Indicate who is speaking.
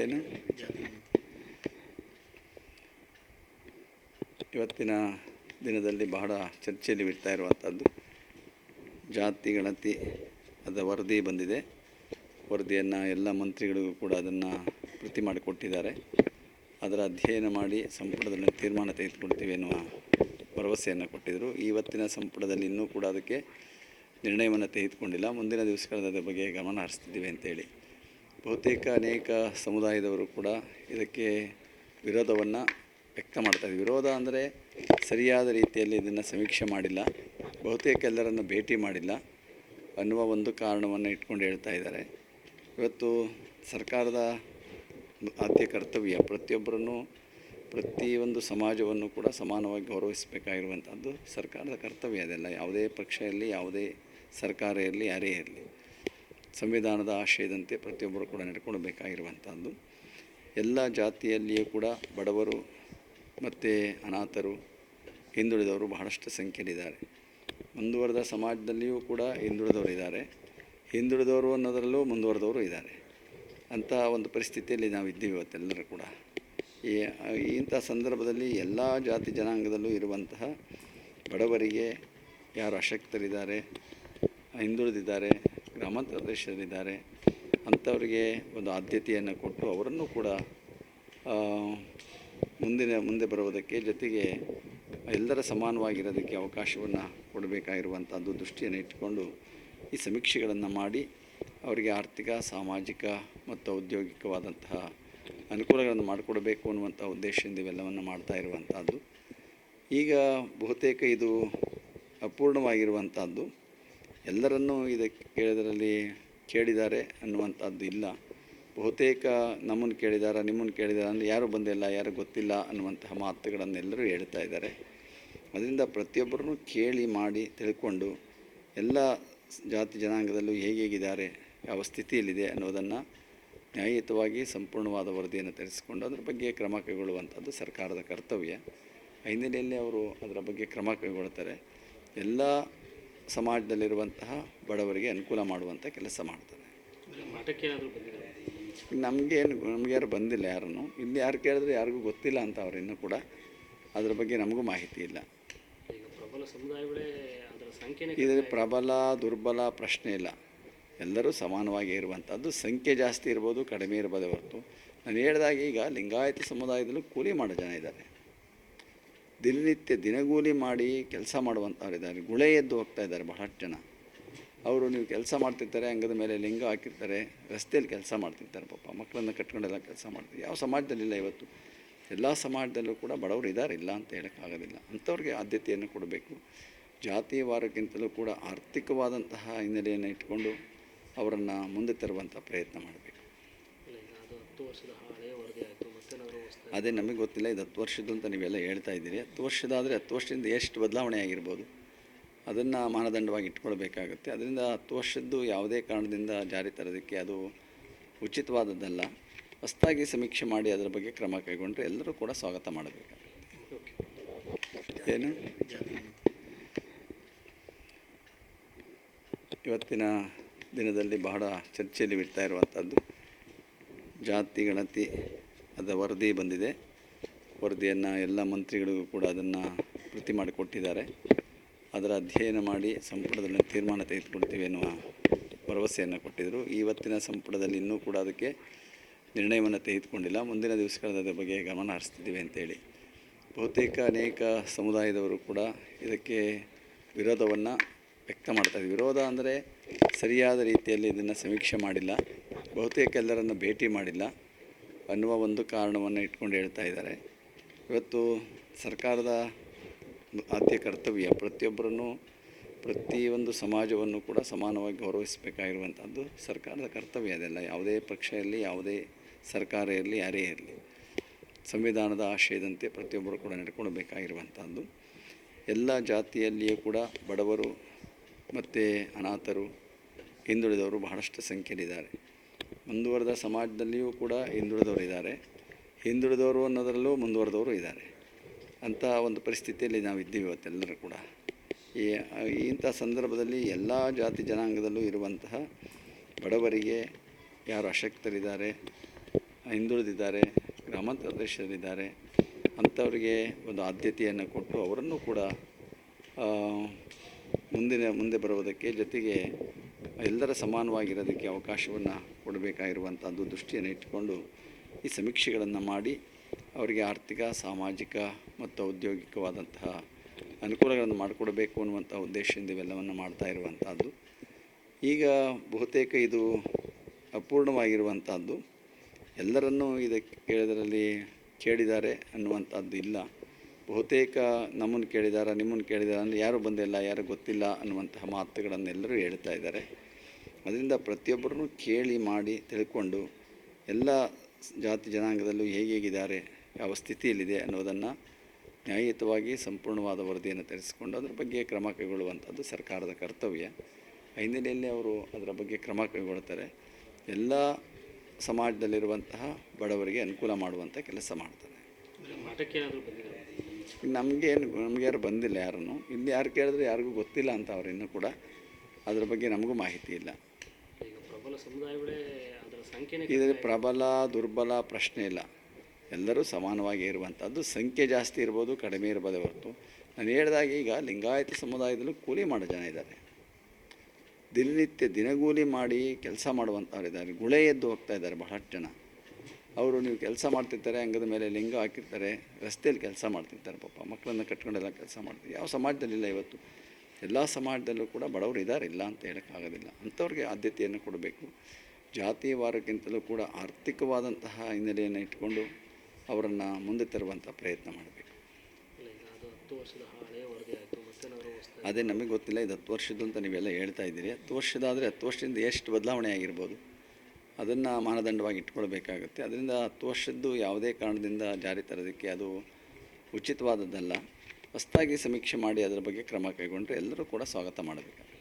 Speaker 1: ಏನು ಇವತ್ತಿನ ದಿನದಲ್ಲಿ ಬಹಳ ಚರ್ಚೆಯಲ್ಲಿ ಬಿಡ್ತಾ ಇರುವಂಥದ್ದು ಜಾತಿ, ಗಣತಿ ಅದರ ವರದಿ ಬಂದಿದೆ. ವರದಿಯನ್ನು ಎಲ್ಲ ಮಂತ್ರಿಗಳಿಗೂ ಕೂಡ ಅದನ್ನು ಪ್ರತಿ ಮಾಡಿಕೊಟ್ಟಿದ್ದಾರೆ. ಅದರ ಅಧ್ಯಯನ ಮಾಡಿ ಸಂಪುಟದಲ್ಲಿ ತೀರ್ಮಾನ ತೆಗೆದುಕೊಳ್ತೀವಿ ಎನ್ನುವ ಭರವಸೆಯನ್ನು ಕೊಟ್ಟಿದ್ದರು ಇವತ್ತಿನ ಸಂಪುಟದಲ್ಲಿ ಇನ್ನೂ ಕೂಡ ಅದಕ್ಕೆ ನಿರ್ಣಯವನ್ನು ತೆಗೆದುಕೊಂಡಿಲ್ಲ. ಮುಂದಿನ ದಿವಸಗಳಲ್ಲಿ ಬಗ್ಗೆ ಗಮನ ಹರಿಸ್ತಿದ್ದೀವಿ ಅಂತೇಳಿ. ಬಹುತೇಕ ಅನೇಕ ಸಮುದಾಯದವರು ಕೂಡ ಇದಕ್ಕೆ ವಿರೋಧವನ್ನು ವ್ಯಕ್ತ ಮಾಡ್ತಾರೆ ವಿರೋಧ ಅಂದರೆ ಸರಿಯಾದ ರೀತಿಯಲ್ಲಿ ಇದನ್ನು ಸಮೀಕ್ಷೆ ಮಾಡಿಲ್ಲ, ಬಹುತೇಕ ಎಲ್ಲರನ್ನು ಭೇಟಿ ಮಾಡಿಲ್ಲ ಅನ್ನುವ ಒಂದು ಕಾರಣವನ್ನು ಇಟ್ಕೊಂಡು ಹೇಳ್ತಾ ಇದ್ದಾರೆ. ಇವತ್ತು ಸರ್ಕಾರದ ಆದ್ಯ ಕರ್ತವ್ಯ ಪ್ರತಿಯೊಬ್ಬರನ್ನು ಪ್ರತಿಯೊಂದು ಸಮಾಜವನ್ನು ಕೂಡ ಸಮಾನವಾಗಿ ಗೌರವಿಸಬೇಕಾಗಿರುವಂಥದ್ದು ಸರ್ಕಾರದ ಕರ್ತವ್ಯ ಅದೆಲ್ಲ. ಯಾವುದೇ ಪಕ್ಷ ಇರಲಿ, ಯಾವುದೇ ಸರ್ಕಾರ ಇರಲಿ, ಯಾರೇ ಇರಲಿ. ಸಂವಿಧಾನದ ಆಶಯದಂತೆ ಪ್ರತಿಯೊಬ್ಬರು ಕೂಡ ನಡ್ಕೊಳ್ಬೇಕಾಗಿರುವಂಥದ್ದು ಎಲ್ಲ ಜಾತಿಯಲ್ಲಿಯೂ ಕೂಡ ಬಡವರು ಮತ್ತು ಅನಾಥರು ಹಿಂದುಳಿದವರು ಬಹಳಷ್ಟು ಸಂಖ್ಯೆಯಲ್ಲಿದ್ದಾರೆ. ಮುಂದುವರೆದ ಸಮಾಜದಲ್ಲಿಯೂ ಕೂಡ ಹಿಂದುಳಿದವರು ಇದ್ದಾರೆ. ಹಿಂದುಳಿದವರು ಅನ್ನೋದರಲ್ಲೂ ಮುಂದುವರೆದವರು ಇದ್ದಾರೆ. ಅಂಥ ಒಂದು ಪರಿಸ್ಥಿತಿಯಲ್ಲಿ ನಾವು ಇದ್ದೀವಿ ಇವತ್ತೆಲ್ಲರೂ ಕೂಡ. ಈ ಇಂಥ ಸಂದರ್ಭದಲ್ಲಿ ಎಲ್ಲ ಜಾತಿ ಜನಾಂಗದಲ್ಲೂ ಇರುವಂತಹ ಬಡವರಿಗೆ ಯಾರು ಅಶಕ್ತರಿದ್ದಾರೆ, ಹಿಂದುಳಿದಿದ್ದಾರೆ ಗ್ರಾಮಾಂತರ ಪ್ರದೇಶದಲ್ಲಿದ್ದಾರೆ ಅಂಥವರಿಗೆ ಒಂದು ಆದ್ಯತೆಯನ್ನು ಕೊಟ್ಟು ಅವರನ್ನು ಕೂಡ ಮುಂದಿನ, ಮುಂದೆ ಬರುವುದಕ್ಕೆ ಜೊತೆಗೆ ಎಲ್ಲರ ಸಮಾನವಾಗಿರೋದಕ್ಕೆ ಅವಕಾಶವನ್ನು ಕೊಡಬೇಕಾಗಿರುವಂಥದ್ದು ದೃಷ್ಟಿಯನ್ನು ಇಟ್ಟುಕೊಂಡು ಈ ಸಮೀಕ್ಷೆಗಳನ್ನು ಮಾಡಿ ಅವರಿಗೆ ಆರ್ಥಿಕ, ಸಾಮಾಜಿಕ ಮತ್ತು ಔದ್ಯೋಗಿಕವಾದಂತಹ ಅನುಕೂಲಗಳನ್ನು ಮಾಡಿಕೊಡಬೇಕು ಅನ್ನುವಂಥ ಉದ್ದೇಶದಿಂದ ಇವೆಲ್ಲವನ್ನು ಮಾಡ್ತಾ ಇರುವಂಥದ್ದು. ಈಗ ಬಹುತೇಕ ಇದು ಅಪೂರ್ಣವಾಗಿರುವಂಥದ್ದು. ಎಲ್ಲರನ್ನೂ ಇದಕ್ಕೆ ಕೇಳಿದರಲ್ಲಿ ಕೇಳಿದ್ದಾರೆ ಅನ್ನುವಂಥದ್ದು ಇಲ್ಲ. ಬಹುತೇಕ ನಮ್ಮನ್ನು ಕೇಳಿದಾರ, ನಿಮ್ಮನ್ನು ಕೇಳಿದಾರ ಅಂದರೆ ಯಾರು ಬಂದಿಲ್ಲ, ಯಾರು ಗೊತ್ತಿಲ್ಲ ಅನ್ನುವಂತಹ ಮಾತುಗಳನ್ನೆಲ್ಲರೂ ಹೇಳ್ತಾ ಇದ್ದಾರೆ. ಅದರಿಂದ ಪ್ರತಿಯೊಬ್ಬರನ್ನು ಕೇಳಿ ಮಾಡಿ ತಿಳ್ಕೊಂಡು ಎಲ್ಲ ಜಾತಿ ಜನಾಂಗದಲ್ಲೂ ಹೇಗೆ ಹೇಗಿದ್ದಾರೆ, ಯಾವ ಸ್ಥಿತಿಯಲ್ಲಿದೆ ಅನ್ನೋದನ್ನು ನ್ಯಾಯಯುತವಾಗಿ ಸಂಪೂರ್ಣವಾದ ವರದಿಯನ್ನು ತರಿಸಿಕೊಂಡು ಅದರ ಬಗ್ಗೆ ಕ್ರಮ ಕೈಗೊಳ್ಳುವಂಥದ್ದು ಸರ್ಕಾರದ ಕರ್ತವ್ಯ. ಹಿನ್ನೆಲೆಯಲ್ಲಿ ಅವರು ಅದರ ಬಗ್ಗೆ ಕ್ರಮ ಕೈಗೊಳ್ತಾರೆ. ಎಲ್ಲ ಸಮಾಜದಲ್ಲಿರುವಂತಹ ಬಡವರಿಗೆ ಅನುಕೂಲ ಮಾಡುವಂಥ ಕೆಲಸ ಮಾಡ್ತಾರೆ. ನಮಗೇನು ನಮ್ಗೆ ಯಾರು ಬಂದಿಲ್ಲ ಯಾರನ್ನು. ಇಲ್ಲಿ ಯಾರು ಕೇಳಿದ್ರೆ ಯಾರಿಗೂ ಗೊತ್ತಿಲ್ಲ ಅಂತ ಅವ್ರು ಇನ್ನೂ ಕೂಡ. ಅದ್ರ ಬಗ್ಗೆ ನಮಗೂ ಮಾಹಿತಿ ಇಲ್ಲ. ಇದರ ಪ್ರಬಲ ದುರ್ಬಲ ಪ್ರಶ್ನೆ ಇಲ್ಲ. ಎಲ್ಲರೂ ಸಮಾನವಾಗಿ ಇರುವಂಥದ್ದು ಸಂಖ್ಯೆ ಜಾಸ್ತಿ ಇರ್ಬೋದು ಕಡಿಮೆ ಇರ್ಬೋದು ಹೊರತು. ನಾನು ಹೇಳಿದಾಗ ಈಗ ಲಿಂಗಾಯತ ಸಮುದಾಯದಲ್ಲೂ ಕೂಲಿ ಮಾಡೋ ಜನ ಇದ್ದಾರೆ. ದಿನನಿತ್ಯ ದಿನಗೂಲಿ ಮಾಡಿ ಕೆಲಸ ಮಾಡುವಂಥವರಿದ್ದಾರೆ ಗುಳೆ ಎದ್ದು ಹೋಗ್ತಾ ಇದ್ದಾರೆ ಬಹಳಷ್ಟು ಜನ. ಅವರು ನೀವು ಕೆಲಸ ಮಾಡ್ತಿರ್ತಾರೆ, ಅಂಗದ ಮೇಲೆ ಲಿಂಗ ಹಾಕಿರ್ತಾರೆ, ರಸ್ತೆಯಲ್ಲಿ ಕೆಲಸ ಮಾಡ್ತಿರ್ತಾರೆ ಪಾಪ. ಮಕ್ಕಳನ್ನು ಕಟ್ಕೊಂಡೆಲ್ಲ ಕೆಲಸ ಮಾಡ್ತಾರೆ ಯಾವ ಸಮಾಜದಲ್ಲಿಲ್ಲ ಇವತ್ತು. ಎಲ್ಲ ಸಮಾಜದಲ್ಲೂ ಕೂಡ ಬಡವರು ಇದ್ದಾರೆ, ಇಲ್ಲ ಅಂತ ಹೇಳೋಕ್ಕಾಗೋದಿಲ್ಲ. ಅಂಥವ್ರಿಗೆ ಆದ್ಯತೆಯನ್ನು ಕೊಡಬೇಕು. ಜಾತಿವಾರಕ್ಕಿಂತಲೂ ಕೂಡ ಆರ್ಥಿಕವಾದಂತಹ ಹಿನ್ನೆಲೆಯನ್ನು ಇಟ್ಕೊಂಡು ಅವರನ್ನು ಮುಂದೆ ತರುವಂಥ ಪ್ರಯತ್ನ ಮಾಡಬೇಕು
Speaker 2: ಇಲ್ಲ ಈಗ ಅದು ಹತ್ತು ವರ್ಷದ ಹಳೆಯ ವರದಿ ಆಯಿತು ಮತ್ತೇನಾದರೂ ಹೊಸ್ದಾಗಿ
Speaker 1: ಅದೇ ನಮಗೆ ಗೊತ್ತಿಲ್ಲ, ಇದು ಹತ್ತು ವರ್ಷದ್ದು ಅಂತ ನೀವೆಲ್ಲ ಹೇಳ್ತಾ ಇದ್ದೀರಿ. ಹತ್ತು ವರ್ಷದಾದರೆ ಹತ್ತು ವರ್ಷದಿಂದ ಎಷ್ಟು ಬದಲಾವಣೆ ಆಗಿರ್ಬೋದು, ಅದನ್ನು ಮಾನದಂಡವಾಗಿ ಇಟ್ಕೊಳ್ಬೇಕಾಗುತ್ತೆ. ಅದರಿಂದ ಹತ್ತು ವರ್ಷದ್ದು ಯಾವುದೇ ಕಾರಣದಿಂದ ಜಾರಿ ತರೋದಕ್ಕೆ ಅದು ಉಚಿತವಾದದ್ದಲ್ಲ. ಹೊಸದಾಗಿ ಸಮೀಕ್ಷೆ ಮಾಡಿ ಅದರ ಬಗ್ಗೆ ಕ್ರಮ ಕೈಗೊಂಡ್ರೆ ಎಲ್ಲರೂ ಕೂಡ ಸ್ವಾಗತ ಮಾಡಬೇಕಾಗುತ್ತೆ. ಏನು? ಇವತ್ತಿನ ದಿನದಲ್ಲಿ ಬಹಳ ಚರ್ಚೆಯಲ್ಲಿ ಬಿಡ್ತಾ ಇರುವಂಥದ್ದು ಜಾತಿ, ಗಣತಿ ಅದರ ವರದಿ ಬಂದಿದೆ. ವರದಿಯನ್ನು ಎಲ್ಲ ಮಂತ್ರಿಗಳಿಗೂ ಕೂಡ ಅದನ್ನು ಪ್ರತಿ ಮಾಡಿಕೊಟ್ಟಿದ್ದಾರೆ. ಅದರ ಅಧ್ಯಯನ ಮಾಡಿ ಸಂಪುಟದಲ್ಲಿ ತೀರ್ಮಾನ ತೆಗೆದುಕೊಳ್ತೀವಿ ಎನ್ನುವ ಭರವಸೆಯನ್ನು ಕೊಟ್ಟಿದ್ದರು ಇವತ್ತಿನ ಸಂಪುಟದಲ್ಲಿ ಇನ್ನೂ ಕೂಡ ಅದಕ್ಕೆ ನಿರ್ಣಯವನ್ನು ತೆಗೆದುಕೊಂಡಿಲ್ಲ. ಮುಂದಿನ ದಿವಸಗಳಲ್ಲಿ ಅದರ ಬಗ್ಗೆ ಗಮನ ಹರಿಸ್ತಿದ್ದೀವಿ ಅಂತೇಳಿ. ಬಹುತೇಕ ಅನೇಕ ಸಮುದಾಯದವರು ಕೂಡ ಇದಕ್ಕೆ ವಿರೋಧವನ್ನು ವ್ಯಕ್ತ ಮಾಡ್ತಾರೆ ವಿರೋಧ ಅಂದರೆ ಸರಿಯಾದ ರೀತಿಯಲ್ಲಿ ಇದನ್ನು ಸಮೀಕ್ಷೆ ಮಾಡಿಲ್ಲ. ಬಹುತೇಕ ಎಲ್ಲರನ್ನು ಭೇಟಿ ಮಾಡಿಲ್ಲ. ಅನ್ನುವ ಒಂದು ಕಾರಣವನ್ನು ಇಟ್ಕೊಂಡು ಹೇಳ್ತಾ ಇದ್ದಾರೆ. ಇವತ್ತು ಸರ್ಕಾರದ ಆದ್ಯ ಕರ್ತವ್ಯ ಪ್ರತಿಯೊಬ್ಬರನ್ನು ಪ್ರತಿಯೊಂದು ಸಮಾಜವನ್ನು ಕೂಡ ಸಮಾನವಾಗಿ ಗೌರವಿಸಬೇಕಾಗಿರುವಂಥದ್ದು ಸರ್ಕಾರದ ಕರ್ತವ್ಯ ಅದೆಲ್ಲ. ಯಾವುದೇ ಪಕ್ಷ ಇರಲಿ, ಯಾವುದೇ ಸರ್ಕಾರ ಇರಲಿ, ಯಾರೇ ಇರಲಿ, ಸಂವಿಧಾನದ ಆಶಯದಂತೆ ಪ್ರತಿಯೊಬ್ಬರು ಕೂಡ ನಡ್ಕೊಳ್ಬೇಕಾಗಿರುವಂಥದ್ದು. ಎಲ್ಲ ಜಾತಿಯಲ್ಲಿಯೂ ಕೂಡ ಬಡವರು ಮತ್ತು ಅನಾಥರು ಹಿಂದುಳಿದವರು ಬಹಳಷ್ಟು ಸಂಖ್ಯೆಯಲ್ಲಿದ್ದಾರೆ. ಮುಂದುವರೆದ ಸಮಾಜದಲ್ಲಿಯೂ ಕೂಡ ಹಿಂದುಳಿದವರು ಇದ್ದಾರೆ. ಹಿಂದುಳಿದವರು ಅನ್ನೋದರಲ್ಲೂ ಮುಂದುವರೆದವರು ಇದ್ದಾರೆ. ಅಂತ ಒಂದು ಪರಿಸ್ಥಿತಿಯಲ್ಲಿ ನಾವು ಇದ್ದೀವಿ ಇವತ್ತೆಲ್ಲರೂ ಕೂಡ. ಈ ಇಂಥ ಸಂದರ್ಭದಲ್ಲಿ ಎಲ್ಲ ಜಾತಿ ಜನಾಂಗದಲ್ಲೂ ಇರುವಂತಹ ಬಡವರಿಗೆ ಯಾರು ಅಶಕ್ತರಿದ್ದಾರೆ, ಹಿಂದುಳಿದಿದ್ದಾರೆ ಗ್ರಾಮಾಂತರ ಪ್ರದೇಶದಲ್ಲಿದ್ದಾರೆ, ಅಂಥವರಿಗೆ ಒಂದು ಆದ್ಯತೆಯನ್ನು ಕೊಟ್ಟು ಅವರನ್ನು ಕೂಡ ಮುಂದಿನ, ಮುಂದೆ ಬರುವುದಕ್ಕೆ ಜೊತೆಗೆ ಎಲ್ಲರ ಸಮಾನವಾಗಿರೋದಕ್ಕೆ ಅವಕಾಶವನ್ನು ಕೊಡಬೇಕಾಗಿರುವಂಥದ್ದು ದೃಷ್ಟಿಯನ್ನು ಇಟ್ಟುಕೊಂಡು ಈ ಸಮೀಕ್ಷೆಗಳನ್ನು ಮಾಡಿ ಅವರಿಗೆ ಆರ್ಥಿಕ, ಸಾಮಾಜಿಕ ಮತ್ತು ಔದ್ಯೋಗಿಕವಾದಂತಹ ಅನುಕೂಲಗಳನ್ನು ಮಾಡಿಕೊಡಬೇಕು ಅನ್ನುವಂಥ ಉದ್ದೇಶದಿಂದ ಇವೆಲ್ಲವನ್ನು ಮಾಡ್ತಾ ಇರುವಂಥದ್ದು ಈಗ ಬಹುತೇಕ ಇದು ಅಪೂರ್ಣವಾಗಿರುವಂಥದ್ದು ಎಲ್ಲರನ್ನೂ ಇದಕ್ಕೆ ಕೇಳಿದರಲ್ಲಿ ಕೇಳಿದ್ದಾರೆ ಅನ್ನುವಂಥದ್ದು ಇಲ್ಲ. ಬಹುತೇಕ ನಮ್ಮನ್ನು ಕೇಳಿದಾರ, ನಿಮ್ಮನ್ನು ಕೇಳಿದಾರ ಅಂದರೆ ಯಾರು ಬಂದಿಲ್ಲ, ಯಾರು ಗೊತ್ತಿಲ್ಲ ಅನ್ನುವಂತಹ ಮಾತುಗಳನ್ನೆಲ್ಲರೂ ಹೇಳ್ತಾ ಇದ್ದಾರೆ. ಅದರಿಂದ ಪ್ರತಿಯೊಬ್ಬರನ್ನು ಕೇಳಿ ಮಾಡಿ ತಿಳ್ಕೊಂಡು ಎಲ್ಲ ಜಾತಿ ಜನಾಂಗದಲ್ಲೂ ಹೇಗೇಗಿದ್ದಾರೆ ಹೇಗಿದ್ದಾರೆ ಯಾವ ಸ್ಥಿತಿಯಲ್ಲಿದೆ ಅನ್ನೋದನ್ನು ನ್ಯಾಯಯುತವಾಗಿ ಸಂಪೂರ್ಣವಾದ ವರದಿಯನ್ನು ತರಿಸಿಕೊಂಡು ಅದರ ಬಗ್ಗೆ ಕ್ರಮ ಕೈಗೊಳ್ಳುವಂಥದ್ದು ಸರ್ಕಾರದ ಕರ್ತವ್ಯ. ಆ ಹಿನ್ನೆಲೆಯಲ್ಲಿ ಅವರು ಅದರ ಬಗ್ಗೆ ಕ್ರಮ ಕೈಗೊಳ್ತಾರೆ. ಎಲ್ಲ ಸಮಾಜದಲ್ಲಿರುವಂತಹ ಬಡವರಿಗೆ ಅನುಕೂಲ ಮಾಡುವಂಥ ಕೆಲಸ ಮಾಡ್ತಾರೆ.
Speaker 2: ನಮಗೇನು
Speaker 1: ನಮಗೆ ಯಾರು ಬಂದಿಲ್ಲ ಯಾರನ್ನು. ಇಲ್ಲಿ ಯಾರು ಕೇಳಿದ್ರೆ ಯಾರಿಗೂ ಗೊತ್ತಿಲ್ಲ ಅಂತ ಅವ್ರು ಇನ್ನೂ ಕೂಡ. ಅದ್ರ ಬಗ್ಗೆ ನಮಗೂ ಮಾಹಿತಿ ಇಲ್ಲ.
Speaker 2: ಸಮುದಾಯಗಳೇ ಅದರ ಸಂಖ್ಯೆನೇ
Speaker 1: ಇದರ ಪ್ರಬಲ ದುರ್ಬಲ ಪ್ರಶ್ನೆ ಇಲ್ಲ. ಎಲ್ಲರೂ ಸಮಾನವಾಗಿ ಇರುವಂಥದ್ದು. ಸಂಖ್ಯೆ ಜಾಸ್ತಿ ಇರ್ಬೋದು ಕಡಿಮೆ ಇರ್ಬೋದೇ ಹೊರತು. ನಾನು ಹೇಳಿದಾಗ ಈಗ ಲಿಂಗಾಯತ ಸಮುದಾಯದಲ್ಲೂ ಕೂಲಿ ಮಾಡೋ ಜನ ಇದ್ದಾರೆ. ದಿನನಿತ್ಯ ದಿನಗೂಲಿ ಮಾಡಿ ಕೆಲಸ ಮಾಡುವಂಥವ್ರು ಇದ್ದಾರೆ. ಗುಳೆ ಎದ್ದು ಹೋಗ್ತಾ ಇದ್ದಾರೆ ಬಹಳಷ್ಟು ಜನ. ಅವರು ನೀವು ಕೆಲಸ ಮಾಡ್ತಿರ್ತಾರೆ ಅಂಗದ ಮೇಲೆ ಲಿಂಗ ಹಾಕಿರ್ತಾರೆ ರಸ್ತೆಯಲ್ಲಿ ಕೆಲಸ ಮಾಡ್ತಿರ್ತಾರೆ ಪಾಪ. ಮಕ್ಕಳನ್ನು ಕಟ್ಕೊಂಡೆಲ್ಲ ಕೆಲಸ ಮಾಡ್ತಾರೆ ಯಾವ ಸಮಾಜದಲ್ಲಿಲ್ಲ ಇವತ್ತು. ಎಲ್ಲ ಸಮಾಜದಲ್ಲೂ ಕೂಡ ಬಡವರು ಇದ್ದಾರೆ ಇಲ್ಲ ಅಂತ ಹೇಳೋಕ್ಕಾಗೋದಿಲ್ಲ. ಅಂಥವ್ರಿಗೆ ಆದ್ಯತೆಯನ್ನು ಕೊಡಬೇಕು. ಜಾತಿವಾರಕ್ಕಿಂತಲೂ ಕೂಡ ಆರ್ಥಿಕವಾದಂತಹ ಹಿನ್ನೆಲೆಯನ್ನು ಇಟ್ಕೊಂಡು ಅವರನ್ನು ಮುಂದೆ ತರುವಂಥ ಪ್ರಯತ್ನ ಮಾಡಬೇಕು.
Speaker 2: ಅದೇ
Speaker 1: ನಮಗೆ ಗೊತ್ತಿಲ್ಲ ಇದು ಹತ್ತು ವರ್ಷದ್ದು ಅಂತ ನೀವೆಲ್ಲ ಹೇಳ್ತಾ ಇದ್ದೀರಿ. ಹತ್ತು ವರ್ಷದಾದರೆ ಹತ್ತು ವರ್ಷದಿಂದ ಎಷ್ಟು ಬದಲಾವಣೆ ಆಗಿರ್ಬೋದು? ಅದನ್ನು ಮಾನದಂಡವಾಗಿ ಇಟ್ಕೊಳ್ಬೇಕಾಗುತ್ತೆ. ಅದರಿಂದ ಹತ್ತು ವರ್ಷದ್ದು ಯಾವುದೇ ಕಾರಣದಿಂದ ಜಾರಿ ತರೋದಕ್ಕೆ ಅದು ಉಚಿತವಾದದ್ದಲ್ಲ. ಹೊಸದಾಗಿ ಸಮೀಕ್ಷೆ ಮಾಡಿ ಅದರ ಬಗ್ಗೆ ಕ್ರಮ ಕೈಗೊಂಡರೆ ಎಲ್ಲರೂ ಕೂಡ ಸ್ವಾಗತ ಮಾಡಬೇಕಾಗುತ್ತೆ